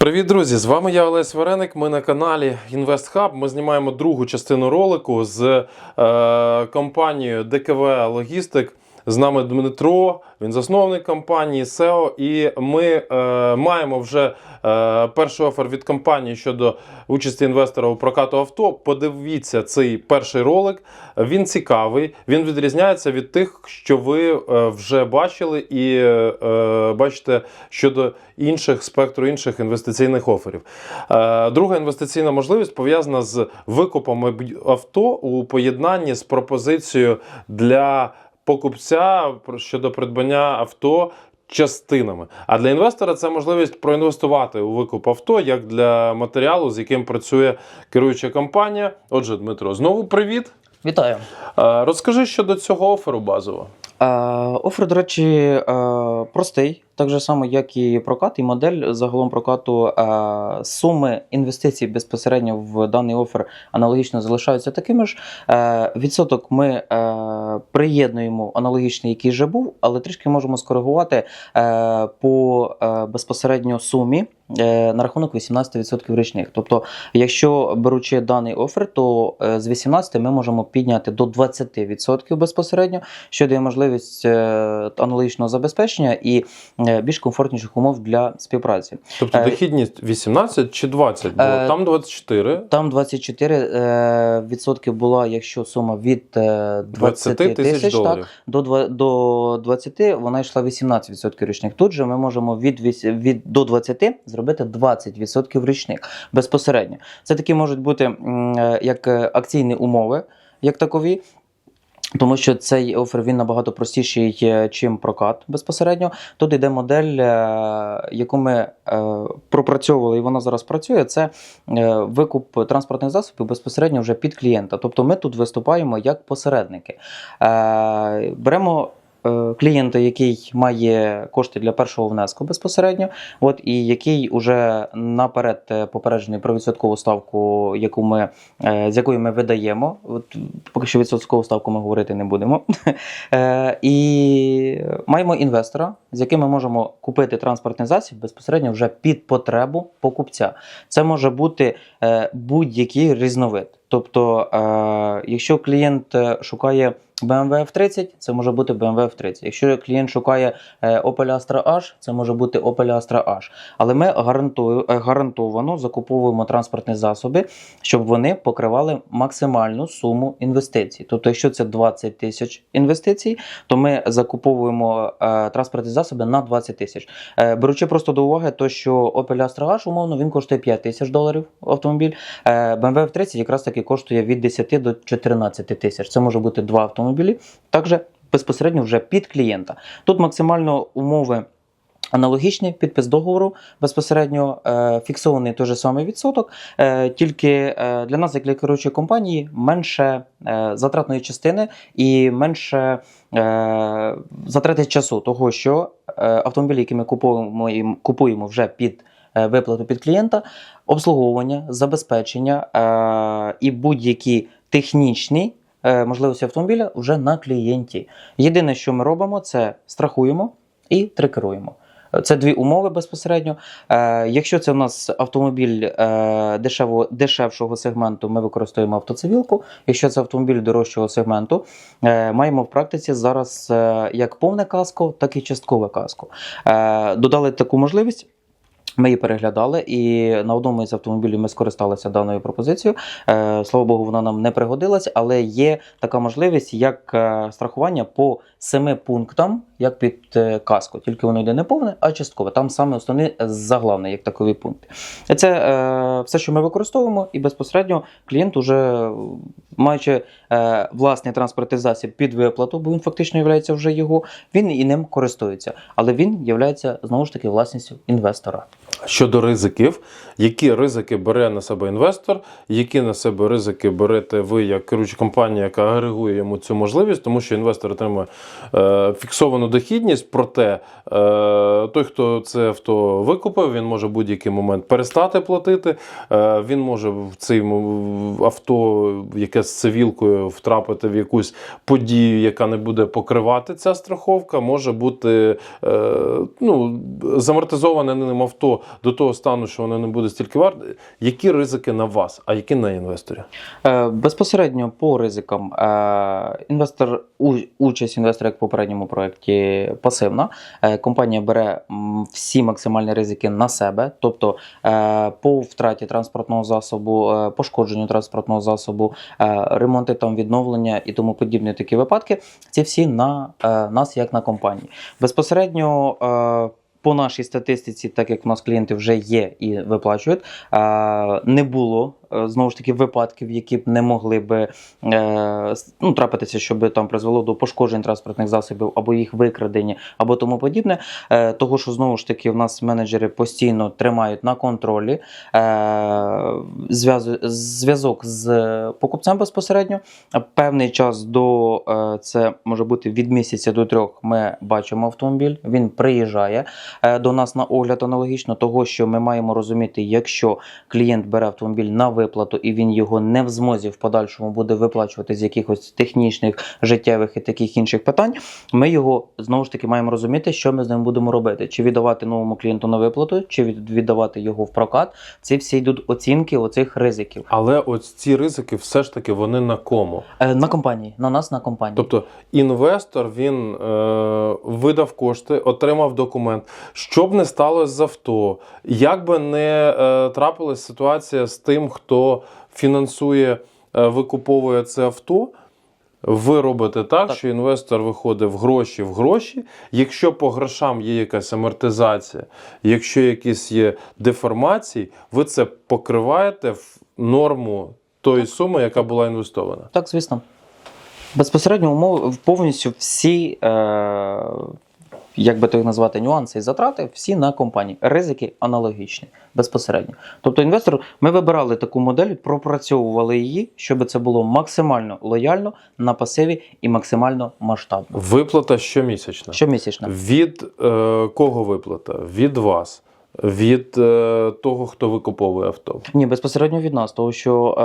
Привіт, друзі! З вами я Олесь Вареник. Ми на каналі InvestHub. Ми знімаємо другу частину ролику з е, компанією ДКВ Логістик. З нами Дмитро, він засновник компанії SEO, і ми е, маємо вже е, перший офер від компанії щодо участі інвестора у прокату авто. Подивіться цей перший ролик. Він цікавий, він відрізняється від тих, що ви е, вже бачили, і е, е, бачите щодо інших спектру інших інвестиційних оферів. Е, друга інвестиційна можливість пов'язана з викупом авто у поєднанні з пропозицією для покупця щодо придбання авто. Частинами. А для інвестора це можливість проінвестувати у викуп авто як для матеріалу, з яким працює керуюча компанія. Отже, Дмитро, знову привіт. Вітаю. Розкажи щодо цього оферу базово. Е, офер, до речі, е, простий, так же само, як і прокат, і модель загалом прокату е, суми інвестицій безпосередньо в даний офер аналогічно залишаються такими ж. Відсоток ми приєднуємо аналогічний, який вже був, але трішки можемо скоригувати по безпосередньо сумі. Е, На рахунок 18% річних. Тобто, якщо беручи даний офер, то е, з 18 ми можемо підняти до 20% безпосередньо, що дає можливість е, аналогічного забезпечення і більш комфортніших умов для співпраці. Тобто дохідність 18 чи 20? Бо е, там 24. Там 24 е, відсотки була, якщо сума від е, 20 20 тисяч тисяч, так, до, до 20 вона йшла 18% річних. Тут же ми можемо від, від до 20 зробити 20% річних безпосередньо. Це такі можуть бути е, як е, акційні умови, як такові. Тому що цей офер він набагато простіший, чим прокат безпосередньо. Тут йде модель, е, яку ми пропрацьовували, і вона зараз працює. Це викуп транспортних засобів безпосередньо вже під клієнта. Тобто ми тут виступаємо як посередники. Беремо. Е, Клієнта, який має кошти для першого внеску безпосередньо, от і який уже наперед е, попереджений про відсоткову ставку, яку ми е, з якою ми видаємо. От поки що відсоткову ставку ми говорити не будемо. І маємо інвестора, з яким ми можемо купити транспортний засіб безпосередньо вже під потребу покупця. Це може бути будь-який різновид. Тобто, якщо клієнт шукає BMW F30, це може бути BMW F30. Якщо клієнт шукає е, Opel Astra H, це може бути Opel Astra H. Але ми е, гарантовано закуповуємо транспортні засоби, щоб вони покривали максимальну суму інвестицій. Тобто, якщо це 20 тисяч інвестицій, то ми закуповуємо е, транспортні засоби на 20 тисяч. Беручи просто до уваги, то що Opel Astra H, умовно, він коштує 5 тисяч доларів автомобіль. BMW F30 якраз таки коштує від 10 до 14 тисяч. Це може бути два автомобілі. Також безпосередньо вже під клієнта. Тут максимально умови. Аналогічний підпис договору безпосередньо е, фіксований той же самий відсоток, е, тільки е, для нас, як для керуючої компанії, менше е, затратної частини і менше е, затрати часу, того що е, автомобілі, які ми купуємо, і купуємо вже під е, виплату під клієнта, обслуговування, забезпечення е, і будь-які технічні можливості автомобіля вже на клієнті. Єдине, що ми робимо, це страхуємо і трекеруємо. Це дві умови безпосередньо. Е, якщо це у нас автомобіль е, дешево, дешевшого сегменту, ми використовуємо автоцивілку. Якщо це автомобіль дорожчого сегменту, е, маємо в практиці зараз е, як повне каско, так і часткове каско. Е, додали таку можливість. Ми її переглядали, і на одному із автомобілів ми скористалися даною пропозицією. Е, слава Богу, вона нам не пригодилась, але є така можливість, як е, страхування по семи пунктам, як під е, каско. Тільки воно йде не повне, а часткове. Там саме основний заглавний, як такові пункти. Це е, все, що ми використовуємо, і безпосередньо клієнт, уже маючи е, власний транспортний засіб під виплату, бо він фактично є вже його, він і ним користується. Але він є знову ж таки власністю інвестора. Щодо ризиків, які ризики бере на себе інвестор, які на себе ризики берете ви як керуюча компанія, яка агрегує йому цю можливість, тому що інвестор отримує е, фіксовану дохідність. Проте е, той, хто це авто викупив, він може в будь-який момент перестати платити. Е, він може в цей авто, яке з цивілкою, втрапити в якусь подію, яка не буде покривати ця страховка, може бути е, ну, замортизоване ним авто до того стану, що воно не буде стільки варто. Які ризики на вас, а які на інвесторі? Е, Безпосередньо по ризикам е, інвестор, участь інвестора, як в попередньому проєкті, пасивна. Е, Компанія бере всі максимальні ризики на себе, тобто по втраті транспортного засобу, пошкодженню транспортного засобу, ремонти там відновлення і тому подібні такі випадки. Ці всі на нас, як на компанії. Безпосередньо. По нашій статистиці, так як в нас клієнти вже є і виплачують, не було знову ж таки випадків, які б не могли би е, ну, трапитися, щоб там призвело до пошкоджень транспортних засобів або їх викрадення, або тому подібне. Е, Того, що знову ж таки в нас менеджери постійно тримають на контролі е, зв'язок з покупцем безпосередньо. Певний час до е, це може бути від місяця до трьох. Ми бачимо автомобіль. Він приїжджає е, до нас на огляд аналогічно того, що ми маємо розуміти, якщо клієнт бере автомобіль на виплату і він його не в змозі в подальшому буде виплачувати з якихось технічних, життєвих і таких інших питань. Ми його знову ж таки маємо розуміти, що ми з ним будемо робити: чи віддавати новому клієнту на виплату, чи від- віддавати його в прокат. Ці всі йдуть оцінки оцих ризиків. Але ось ці ризики все ж таки вони на кому? Е, на компанії, на нас на компанії. Тобто інвестор він е, видав кошти, отримав документ. Що б не сталося з авто, як би не е, трапилась ситуація з тим, хто фінансує, е, викуповує це авто. Ви робите так, Так. що інвестор виходить в гроші в гроші. Якщо по грошам є якась амортизація, якщо якісь є деформації, ви це покриваєте в норму тої суми, яка була інвестована. Так, звісно. Безпосередньо умови повністю всі, е, як би то їх назвати, нюанси і затрати, всі на компанії. Ризики аналогічні, безпосередньо. Тобто, інвестор, ми вибирали таку модель, пропрацьовували її, щоб це було максимально лояльно на пасиві і максимально масштабно. Виплата щомісячна. Щомісячна. Від е, кого виплата? Від вас. Від е, того, хто викуповує авто. Ні, безпосередньо від нас, тому що е,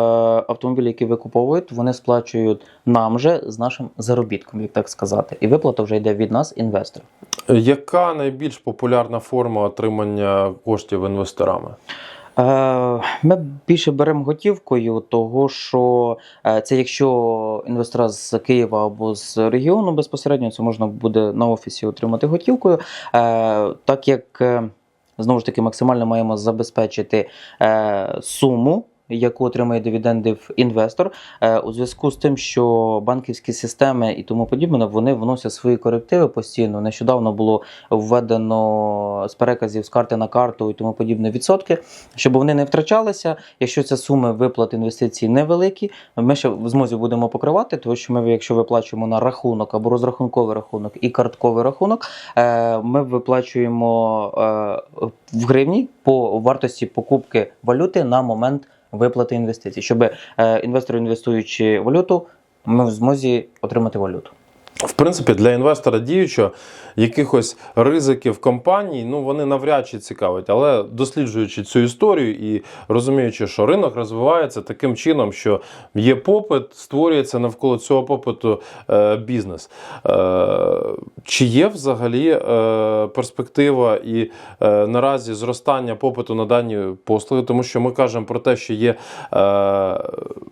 автомобілі, які викуповують, вони сплачують нам же з нашим заробітком, як так сказати. І виплата вже йде від нас, інвесторів. Яка найбільш популярна форма отримання коштів інвесторами? Е, Ми більше беремо готівкою, того що е, це якщо інвестора з Києва або з регіону безпосередньо, це можна буде на офісі отримати готівкою. Е, Так як е, знову ж таки максимально маємо забезпечити е, суму. Яку отримає дивідендів інвестор Е, у зв'язку з тим, що банківські системи і тому подібне вони вносять свої корективи постійно. Нещодавно було введено з переказів з карти на карту і тому подібне відсотки, щоб вони не втрачалися. Якщо це суми виплат інвестицій невеликі, ми ще в змозі будемо покривати, тому що ми, якщо виплачуємо на рахунок або розрахунковий рахунок і картковий рахунок, е, ми виплачуємо е, в гривні по вартості покупки валюти на момент виплати інвестицій, щоб е, інвестор, інвестуючи валюту, ми в змозі отримати валюту. В принципі, для інвестора діючого якихось ризиків компаній, ну вони навряд чи цікавить, але досліджуючи цю історію і розуміючи, що ринок розвивається таким чином, що є попит, створюється навколо цього попиту е, бізнес. Е, чи є взагалі е, перспектива і е, наразі зростання попиту на дані послуги, тому що ми кажемо про те, що є е,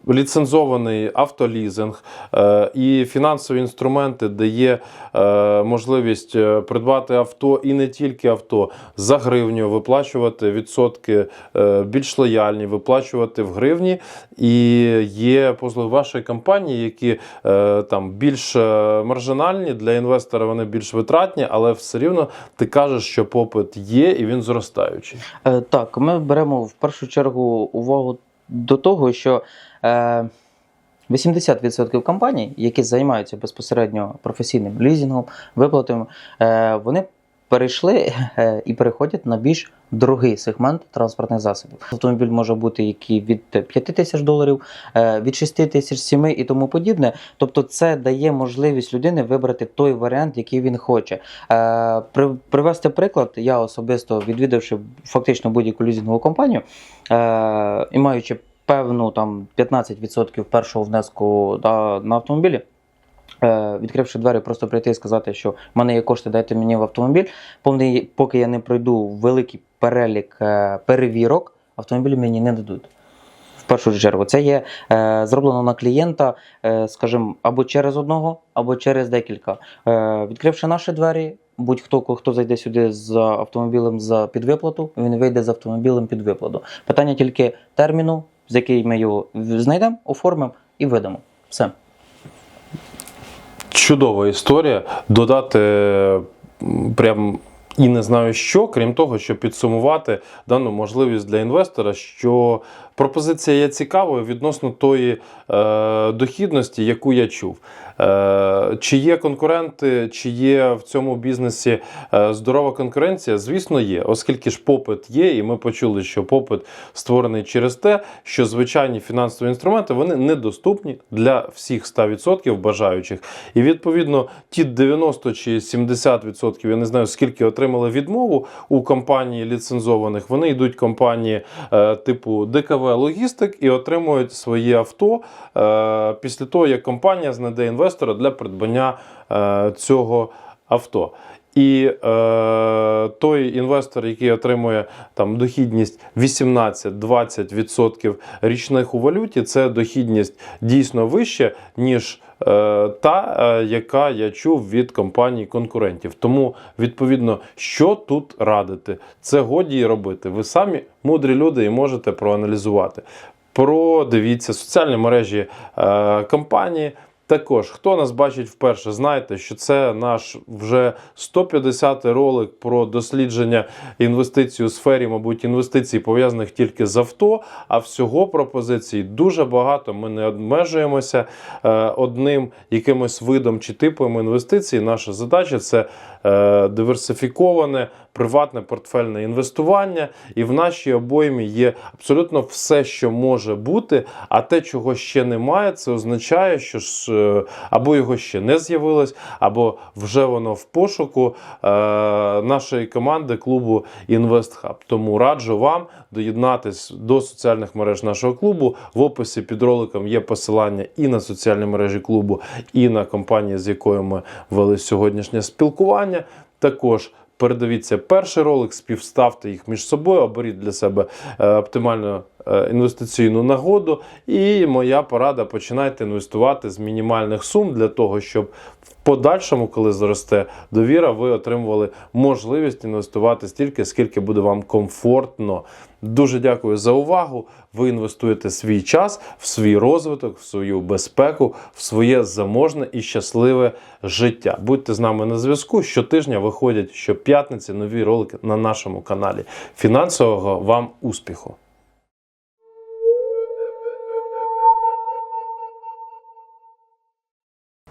ліцензований автолізинг е, і фінансові інструменти, де є е, можливість е, придбати авто і не тільки авто за гривню, виплачувати відсотки е, більш лояльні, виплачувати в гривні. І є послуги вашої компанії, які там більш маржинальні для інвестора, вони більш витратні, але все рівно ти кажеш, що попит є і він зростаючий. Так, ми беремо в першу чергу увагу до того, що е, 80% компаній, які займаються безпосередньо професійним лізінгом, виплатами, е, вони перейшли е, і переходять на більш дорогий сегмент транспортних засобів. Автомобіль може бути який від 5 тисяч доларів, е, від 6 тисяч 7 і тому подібне. Тобто, це дає можливість людини вибрати той варіант, який він хоче. Привести приклад, я особисто відвідавши фактично будь-яку лізингову компанію і маючи певну там 15% першого внеску да, на автомобілі. е, відкривши двері, просто прийти і сказати, що в мене є кошти, дайте мені в автомобіль. Повний, поки я не пройду великий перелік е, перевірок, автомобілі мені не дадуть. В першу чергу, це є е, зроблено на клієнта, е, скажімо, або через одного, або через декілька. Е, відкривши наші двері, будь-хто, хто зайде сюди з автомобілем за підвиплату, він вийде з автомобілем під виплату. Питання тільки терміну, з який ми його знайдемо, оформимо і видамо. Все. Чудова історія. Додати прям і не знаю що, крім того, щоб підсумувати дану можливість для інвестора, що пропозиція є цікавою відносно тої е, дохідності, яку я чув. Е, чи є конкуренти, чи є в цьому бізнесі е, здорова конкуренція? Звісно, є, оскільки ж попит є, і ми почули, що попит створений через те, що звичайні фінансові інструменти вони недоступні для всіх 100% бажаючих. І відповідно ті 90 чи 70%, я не знаю скільки отримали відмову у компанії ліцензованих, вони йдуть компанії е, типу ДКВ Логістик і отримують свої авто після того, як компанія знайде інвестора для придбання е, цього авто. І е, той інвестор, який отримує там дохідність 18-20% річних у валюті, це дохідність дійсно вища, ніж е, та, е, яка я чув від компаній конкурентів. Тому, відповідно, що тут радити? Це годі і робити. Ви самі мудрі люди і можете проаналізувати. Продивіться соціальні мережі е, компанії. Також, хто нас бачить вперше, знайте, що це наш вже 150-й ролик про дослідження інвестицій у сфері, мабуть, інвестицій пов'язаних тільки з авто. А всього пропозицій дуже багато. Ми не обмежуємося е, одним якимось видом чи типом інвестицій. Наша задача це е, диверсифіковане приватне портфельне інвестування, і в нашій обоймі є абсолютно все, що може бути. А те, чого ще немає, це означає, що ж е, або його ще не з'явилось, або вже воно в пошуку е, нашої команди клубу InvestHub. Тому раджу вам доєднатись до соціальних мереж нашого клубу. В описі під роликом є посилання і на соціальні мережі клубу, і на компанію, з якою ми вели сьогоднішнє спілкування. Також передивіться перший ролик, співставте їх між собою, оберіть для себе е, оптимальну е, інвестиційну нагоду. І моя порада: починайте інвестувати з мінімальних сум для того, щоб подальшому, коли зросте довіра, ви отримували можливість інвестувати стільки, скільки буде вам комфортно. Дуже дякую за увагу. Ви інвестуєте свій час в свій розвиток, в свою безпеку, в своє заможне і щасливе життя. Будьте з нами на зв'язку. Щотижня виходять щоп'ятниці нові ролики на нашому каналі. Фінансового вам успіху!